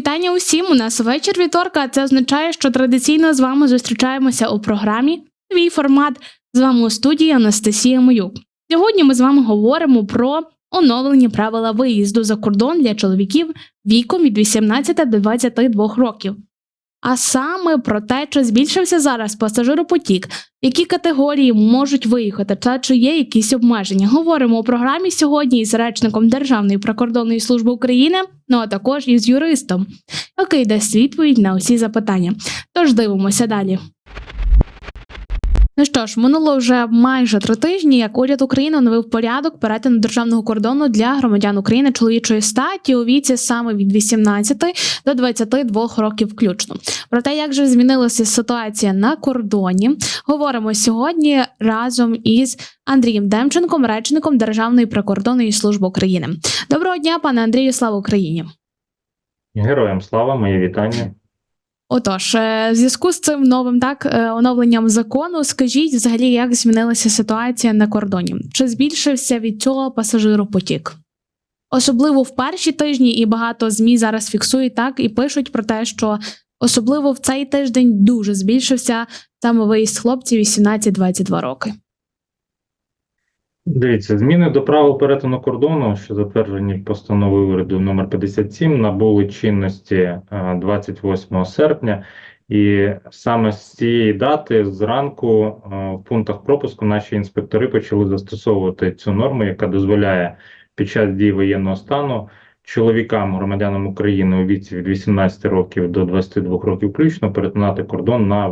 Вітання усім! У нас вечір вівторка, а це означає, що традиційно з вами зустрічаємося у програмі Твій формат. З вами у студії Анастасія Моюк. Сьогодні ми з вами говоримо про оновлені правила виїзду за кордон для чоловіків віком від 18 до 22 років. А саме про те, чи збільшився зараз пасажиропотік, які категорії можуть виїхати, та чи є якісь обмеження. Говоримо у програмі сьогодні із речником Державної прикордонної служби України, ну а також із юристом, який дасть відповідь на усі запитання. Тож дивимося далі. Ну що ж, минуло вже майже три тижні, як уряд України оновив порядок перетину державного кордону для громадян України чоловічої статі у віці саме від 18 до 22 років включно. Про те, як же змінилася ситуація на кордоні, говоримо сьогодні разом із Андрієм Демченком, речником Державної прикордонної служби України. Доброго дня, пане Андрію, слава Україні! Героям слава, моє вітання. Отож, е, в зв'язку з цим новим так е, оновленням закону, скажіть взагалі, як змінилася ситуація на кордоні? Чи збільшився від цього пасажиропотік? Особливо в перші тижні, і багато змі зараз фіксують так і пишуть про те, що особливо в цей тиждень дуже збільшився саме виїзд хлопців 18-22 роки. Дивіться, зміни до правил перетину кордону, що затверджені постановою уряду номер 57, набули чинності е, 28 серпня, і саме з цієї дати зранку е, в пунктах пропуску наші інспектори почали застосовувати цю норму, яка дозволяє під час дії воєнного стану чоловікам, громадянам України у віці від 18 років до 22 років включно перетинати кордон на,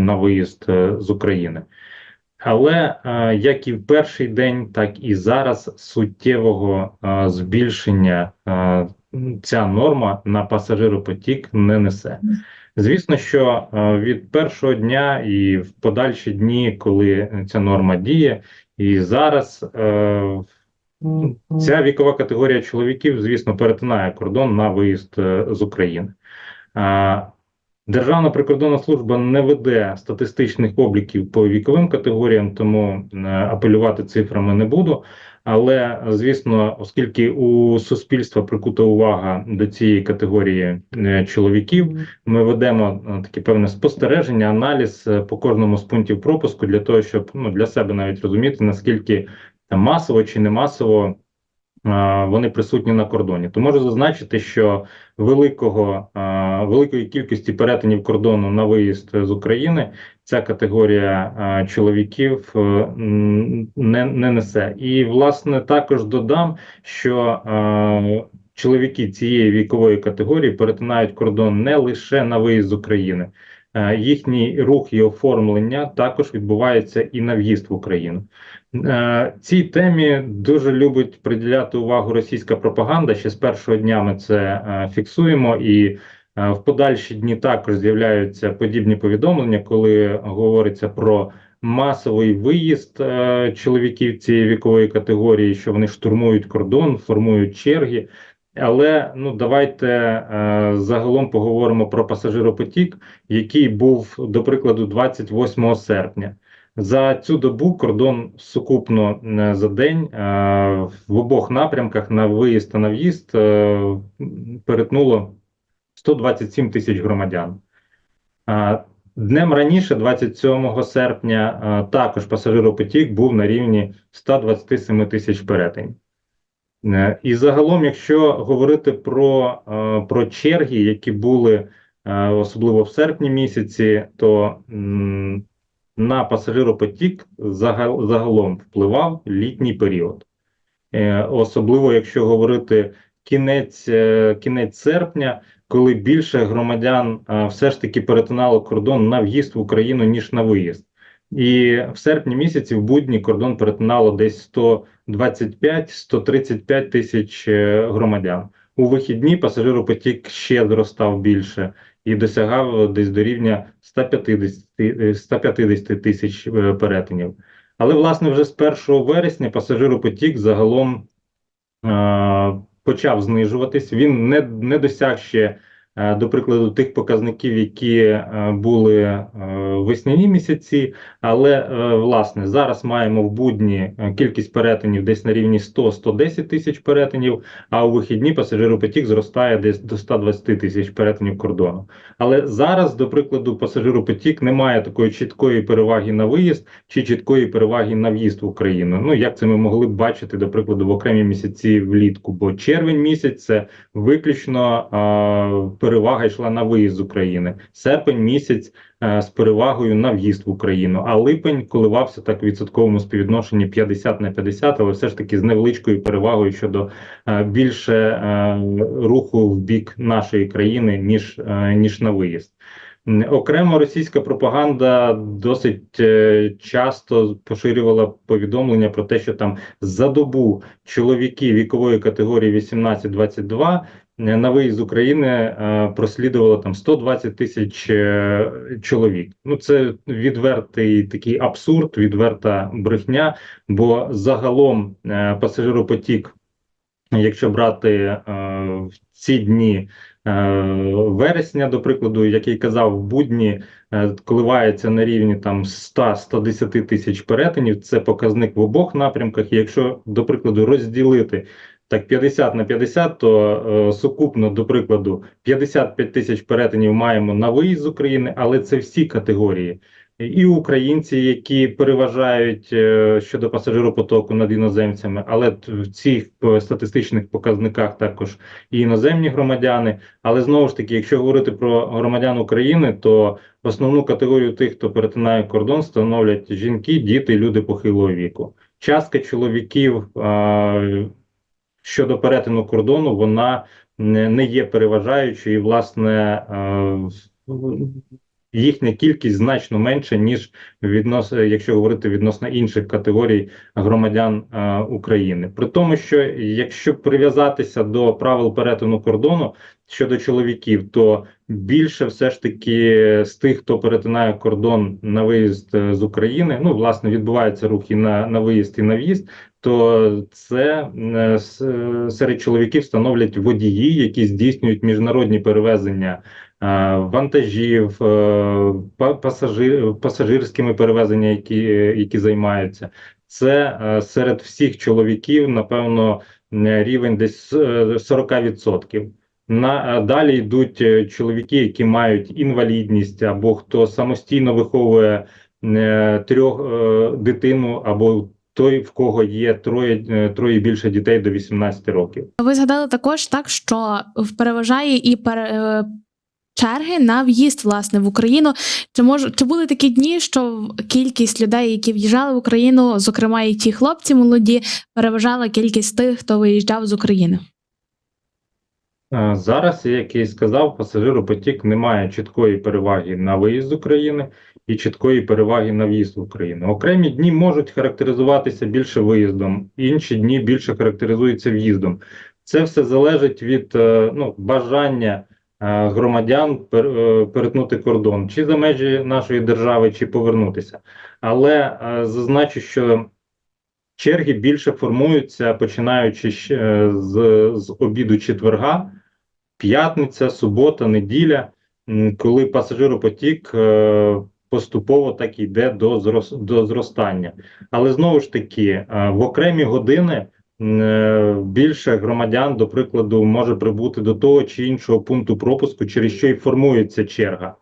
на виїзд е, з України. Але е, як і в перший день, так і зараз суттєвого е, збільшення е, ця норма на пасажиропотік не несе. Звісно, що від першого дня і в подальші дні, коли ця норма діє, і зараз ця вікова категорія чоловіків, звісно, перетинає кордон на виїзд з України. Державна прикордонна служба не веде статистичних обліків по віковим категоріям, тому е, апелювати цифрами не буду. Але звісно, оскільки у суспільства прикута увага до цієї категорії е, чоловіків, ми ведемо е, таке певне спостереження, аналіз по кожному з пунктів пропуску для того, щоб ну для себе навіть розуміти наскільки там масово чи не масово. Е, Вони присутні на кордоні, то можу зазначити, що великого е, великої кількості перетинів кордону на виїзд з України ця категорія е, чоловіків не, не несе. І власне також додам, що чоловіки цієї вікової категорії перетинають кордон не лише на виїзд з України. Е, Їхній рух і оформлення також відбувається і на в'їзд в Україну. Е, Цій темі дуже любить приділяти увагу російська пропаганда. Ще з першого дня ми це е, фіксуємо, і в подальші дні також з'являються подібні повідомлення, коли говориться про масовий виїзд чоловіків цієї вікової категорії, що вони штурмують кордон, формують черги. Але ну давайте е, загалом поговоримо про пасажиропотік, який був до прикладу 28 серпня. За цю добу кордон сукупно е, за день е, в обох напрямках на виїзд та на в'їзд е, перетнуло 127 тисяч громадян. Е, Днем раніше, 27 серпня, е, також пасажиропотік був на рівні 127 тисяч перетинів. Е, І загалом, якщо говорити про, е, про черги, які були е, особливо в серпні місяці, то на пасажиропотік загал- загалом впливав літній період. Особливо, якщо говорити кінець, кінець серпня, коли більше громадян все ж таки перетинало кордон на в'їзд в Україну, ніж на виїзд. І в серпні місяці в будні кордон перетинало десь 125-135 тисяч е, громадян. У вихідні пасажиропотік ще зростав більше і досягав десь до рівня 150, е, 150 тисяч е, перетинів. Але, власне, вже з 1 вересня пасажиропотік загалом е, почав знижуватись. Він не, не досяг ще до прикладу, тих показників, які е, були е, весняні місяці. Але е, власне зараз маємо в будні е, кількість перетинів десь на рівні 100-110 тисяч перетинів, а у вихідні пасажиропотік зростає десь до 120 тисяч перетинів кордону. Але зараз, до прикладу, пасажиропотік не має такої чіткої переваги на виїзд чи чіткої переваги на в'їзд в Україну. Ну як це ми могли б бачити, до прикладу, в окремі місяці влітку, бо червень місяць це виключно е, перевага йшла на виїзд з України. Серпень місяць е, з перевагою на в'їзд в Україну. А липень коливався так у відсотковому співвідношенні 50 на 50, але все ж таки з невеличкою перевагою щодо е, більше е, руху в бік нашої країни ніж, ніж на виїзд. Окремо російська пропаганда досить часто поширювала повідомлення про те, що там за добу чоловіки вікової категорії 18-22 е, на виїзд з України прослідувало там 120 тисяч е, чоловік. Ну це відвертий такий абсурд, відверта брехня. Бо загалом е, пасажиропотік, якщо брати е, в ці дні вересня, до прикладу, який казав в будні, коливається на рівні там 100-110 тисяч перетинів. Це показник в обох напрямках. І якщо, до прикладу, розділити так 50 на 50, то е, сукупно, до прикладу, 55 тисяч перетинів маємо на виїзд з України, але це всі категорії. І українці, які переважають е, щодо пасажиропотоку над іноземцями, але в цих е, статистичних показниках також і іноземні громадяни. Але знову ж таки, якщо говорити про громадян України, то основну категорію тих, хто перетинає кордон, становлять жінки, діти, люди похилого віку. Частка чоловіків щодо перетину кордону, вона не, є переважаючою, і власне е, їхня кількість значно менша, ніж віднос, якщо говорити відносно інших категорій громадян е, України. При тому, що якщо прив'язатися до правил перетину кордону щодо чоловіків, то більше все ж таки з тих, хто перетинає кордон на виїзд е, з України, ну власне відбуваються рухи на, на виїзд і на в'їзд. То це е, серед чоловіків становлять водії, які здійснюють міжнародні перевезення вантажів, е, па- пасажир, пасажирськими перевезеннями, які, які займаються. Це е, серед всіх чоловіків, напевно, е, рівень десь е, 40%. На, е, далі йдуть е, чоловіки, які мають інвалідність, або хто самостійно виховує е, трьох е, дитину, або той, в кого є троє, е, троє більше дітей до 18 років. Ви згадали також так, що переважає і пере, е, черги на в'їзд власне в Україну. Чи мож, чи були такі дні, що кількість людей, які в'їжджали в Україну, зокрема і ті хлопці молоді, переважала кількість тих, хто виїжджав з України? Зараз, як я і сказав, пасажиропотік не має чіткої переваги на виїзд з України і чіткої переваги на в'їзд в Україну. Окремі дні можуть характеризуватися більше виїздом, інші дні більше характеризуються в'їздом. Це все залежить від е, ну, бажання громадян е, перетнути кордон чи за межі нашої держави, чи повернутися. Але е, зазначу, що черги більше формуються починаючи е, з, з обіду четверга п'ятниця, субота, неділя, коли пасажиропотік е, поступово так йде до, до зростання. Але знову ж таки, е, в окремі години е, більше громадян, до прикладу, може прибути до того чи іншого пункту пропуску, через що і формується черга.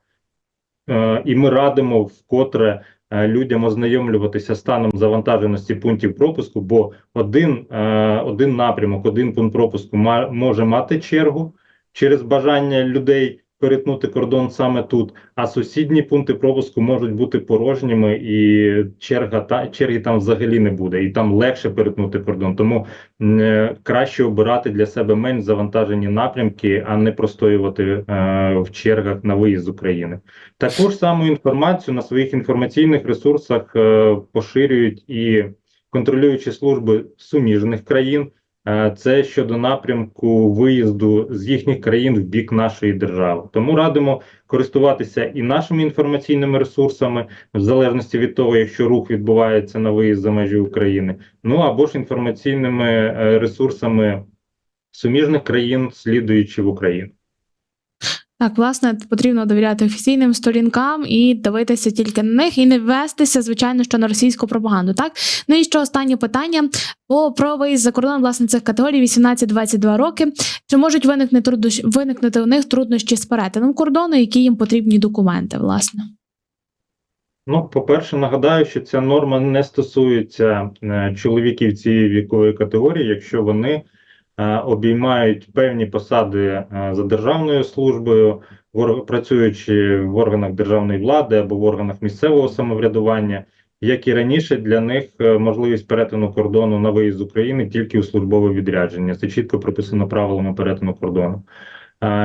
Е, І ми радимо вкотре е, людям ознайомлюватися станом завантаженості пунктів пропуску, бо один, е, один напрямок, один пункт пропуску може мати чергу через бажання людей перетнути кордон саме тут, а сусідні пункти пропуску можуть бути порожніми, і черга та черги там взагалі не буде, і там легше перетнути кордон. Тому е, краще обирати для себе менш завантажені напрямки, а не простоювати е, в чергах на виїзд з України. Таку ж саму інформацію на своїх інформаційних ресурсах е, поширюють і контролюючі служби суміжних країн. Е, Це щодо напрямку виїзду з їхніх країн в бік нашої держави. Тому радимо користуватися і нашими інформаційними ресурсами, в залежності від того, якщо рух відбувається на виїзд за межі України, ну або ж інформаційними е, ресурсами суміжних країн, слідуючи в Україну. Так, власне, потрібно довіряти офіційним сторінкам і дивитися тільки на них, і не вестися, звичайно, що на російську пропаганду. Так, ну і ще останнє питання по про виїзд за кордон власне цих категорій 18-22 роки. Чи можуть виникнути виникнути у них труднощі з перетином кордону, які їм потрібні документи, власне? Ну, по-перше, нагадаю, що ця норма не стосується е, чоловіків цієї вікової категорії, якщо вони обіймають певні посади е, за державною службою, працюючи в органах державної влади або в органах місцевого самоврядування. Як і раніше, для них е, можливість перетину кордону на виїзд з України тільки у службове відрядження. Це чітко прописано правилами перетину кордону.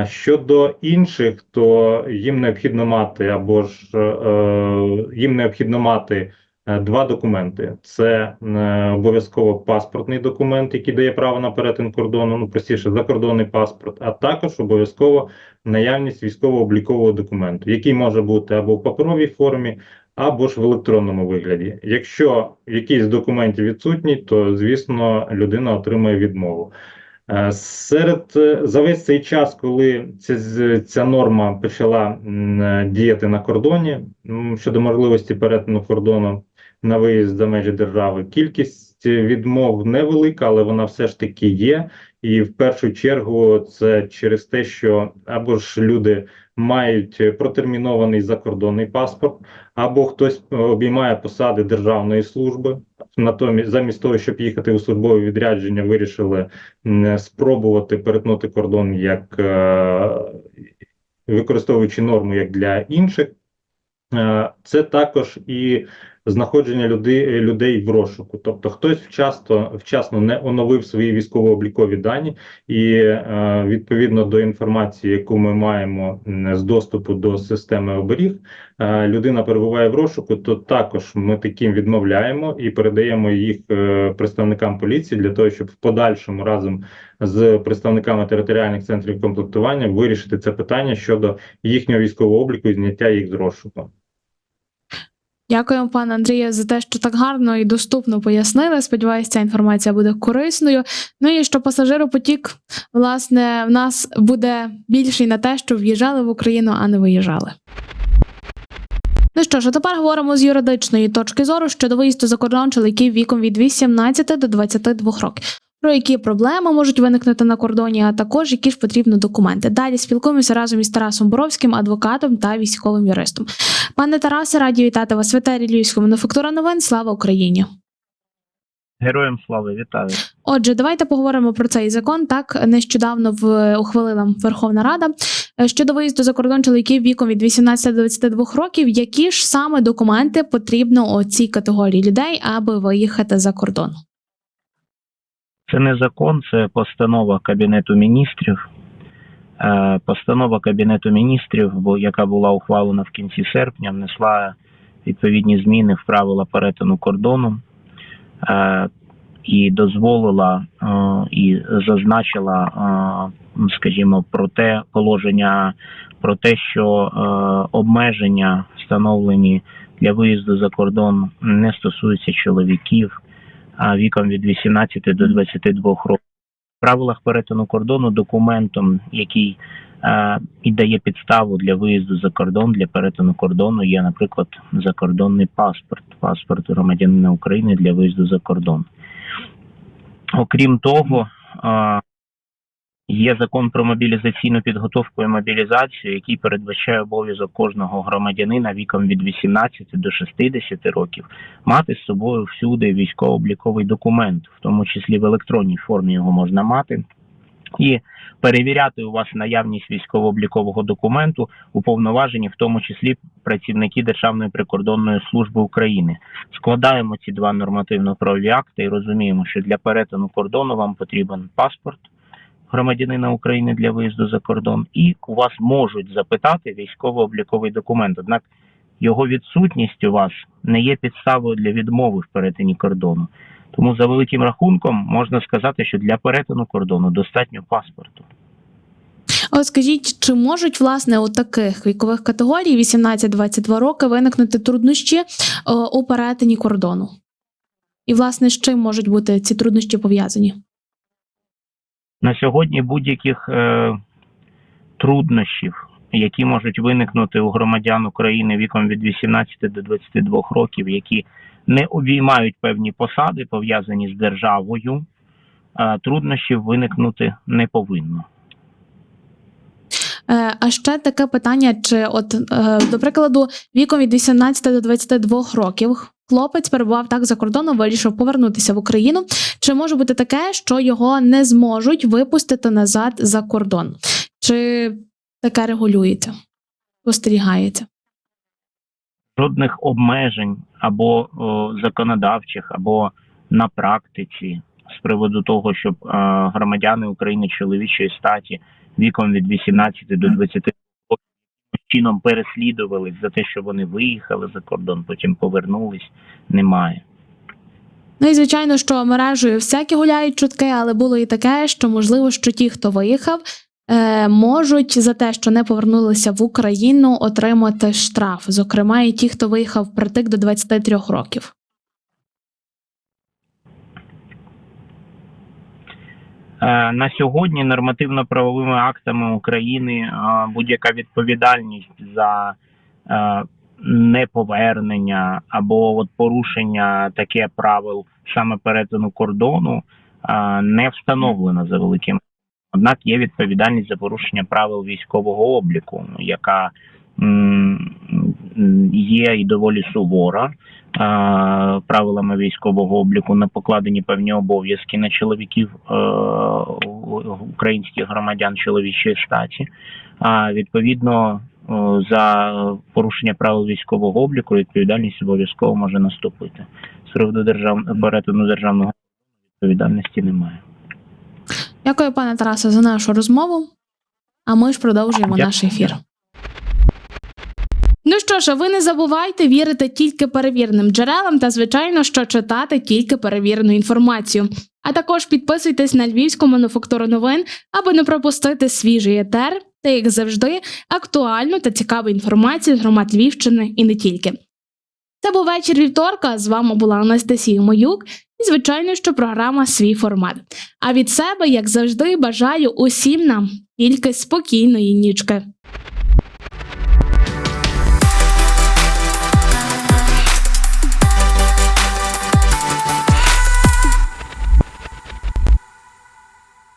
Щодо інших, то їм необхідно мати або ж е, їм необхідно мати е, два документи: це е, обов'язково паспортний документ, який дає право на перетин кордону, ну простіше, закордонний паспорт, а також обов'язково наявність військово-облікового документу, який може бути або в паперовій формі, або ж в електронному вигляді. Якщо якийсь з документів відсутній, то звісно людина отримає відмову. Е, Серед е, за весь цей час, коли ця, ця норма почала е, діяти на кордоні щодо можливості перетину кордону на виїзд за межі держави, кількість відмов невелика, але вона все ж таки є. І в першу чергу це через те, що або ж люди мають протермінований закордонний паспорт, або хтось обіймає посади державної служби. Натомість, замість того, щоб їхати у службове відрядження, вирішили спробувати перетнути кордон як е, використовуючи норму як для інших. Е, Це також і знаходження людей, людей в розшуку. Тобто хтось вчасно, вчасно не оновив свої військово-облікові дані, і е, відповідно до інформації, яку ми маємо з доступу до системи оберіг, е, людина перебуває в розшуку, то також ми таким відмовляємо і передаємо їх е, представникам поліції для того, щоб в подальшому разом з представниками територіальних центрів комплектування вирішити це питання щодо їхнього військового обліку і зняття їх з розшуку. Дякуємо, пане Андрію, за те, що так гарно і доступно пояснили. Сподіваюся, ця інформація буде корисною. Ну і що пасажиропотік, власне, в нас буде більший на те, що в'їжджали в Україну, а не виїжджали. Ну що ж, а тепер говоримо з юридичної точки зору щодо виїзду за кордон чоловіків віком від 18 до 22 років. Про які проблеми можуть виникнути на кордоні, а також які ж потрібні документи. Далі спілкуємося разом із Тарасом Боровським, адвокатом та військовим юристом. Пане Тарасе, раді вітати вас в етері Львівської мануфактура новин. Слава Україні! Героям слави, вітаю. Отже, давайте поговоримо про цей закон. Так нещодавно в ухвалила Верховна Рада е, щодо виїзду за кордон чоловіків віком від 18 до 22 років. Які ж саме документи потрібно у цій категорії людей, аби виїхати за кордон? Це не закон, це постанова Кабінету міністрів. Е, Постанова Кабінету міністрів, яка була ухвалена в кінці серпня, внесла відповідні зміни в правила перетину кордону е, і дозволила е, і зазначила, е, скажімо, про те положення про те, що обмеження, встановлені для виїзду за кордон, не стосуються чоловіків. Віком від 18 до 22 років. В правилах перетину кордону документом, який е, і дає підставу для виїзду за кордон, для перетину кордону, є, наприклад, закордонний паспорт, паспорт громадянина України для виїзду за кордон. Окрім того, е, Є закон про мобілізаційну підготовку і мобілізацію, який передбачає обов'язок кожного громадянина віком від 18 до 60 років мати з собою всюди військово-обліковий документ, в тому числі в електронній формі його можна мати, і перевіряти у вас наявність військово-облікового документу уповноважені, в тому числі працівники Державної прикордонної служби України. Складаємо ці два нормативно-правові акти і розуміємо, що для перетину кордону вам потрібен паспорт громадянина України для виїзду за кордон, і у вас можуть запитати військово-обліковий документ. Однак його відсутність у вас не є підставою для відмови в перетині кордону. Тому за великим рахунком можна сказати, що для перетину кордону достатньо паспорту. От скажіть, чи можуть власне у таких вікових категорій 18-22 роки виникнути труднощі е, у перетині кордону? І власне з чим можуть бути ці труднощі пов'язані? На сьогодні будь-яких е, труднощів які можуть виникнути у громадян України віком від 18 до 22 років, які не обіймають певні посади, пов'язані з державою, е, труднощів виникнути не повинно. Е, А ще таке питання: чи, от, е, до прикладу, віком від 18 до 22 років хлопець перебував так за кордоном, вирішив повернутися в Україну. Чи може бути таке, що його не зможуть випустити назад за кордон? Чи таке регулюється? Спостерігається? жодних обмежень або о, законодавчих, або на практиці з приводу того, щоб е, громадяни України чоловічої статі віком від 18 до 20 років чином переслідувались за те, що вони виїхали за кордон, потім повернулись, немає. Ну і звичайно, що мережею всякі гуляють чутки, але було і таке, що можливо, що ті, хто виїхав, е, можуть за те, що не повернулися в Україну, отримати штраф. Зокрема, і ті, хто виїхав притик до 23 років. На сьогодні нормативно-правовими актами України е, будь-яка відповідальність за е, неповернення або от порушення таке правил саме перетину кордону е, не встановлена за великим. Однак є відповідальність за порушення правил військового обліку, яка є і доволі сувора. Правилами військового обліку на покладені певні обов'язки на чоловіків е, українських громадян чоловічої статі. А відповідно за порушення правил військового обліку відповідальність обов'язково може наступити. З приводу держав... перетину державного відповідальності немає. Дякую, пане Тарасе, за нашу розмову. А ми ж продовжуємо Дякую. наш ефір. Ну що ж, а ви не забувайте вірити тільки перевіреним джерелам та, звичайно, що читати тільки перевірену інформацію. А також підписуйтесь на львівську мануфактуру новин, аби не пропустити свіжий етер та, як завжди, актуальну та цікаву інформацію з громад Львівщини і не тільки. Це був вечір вівторка. З вами була Анастасія Моюк і, звичайно, що програма свій формат. А від себе, як завжди, бажаю усім нам тільки спокійної нічки.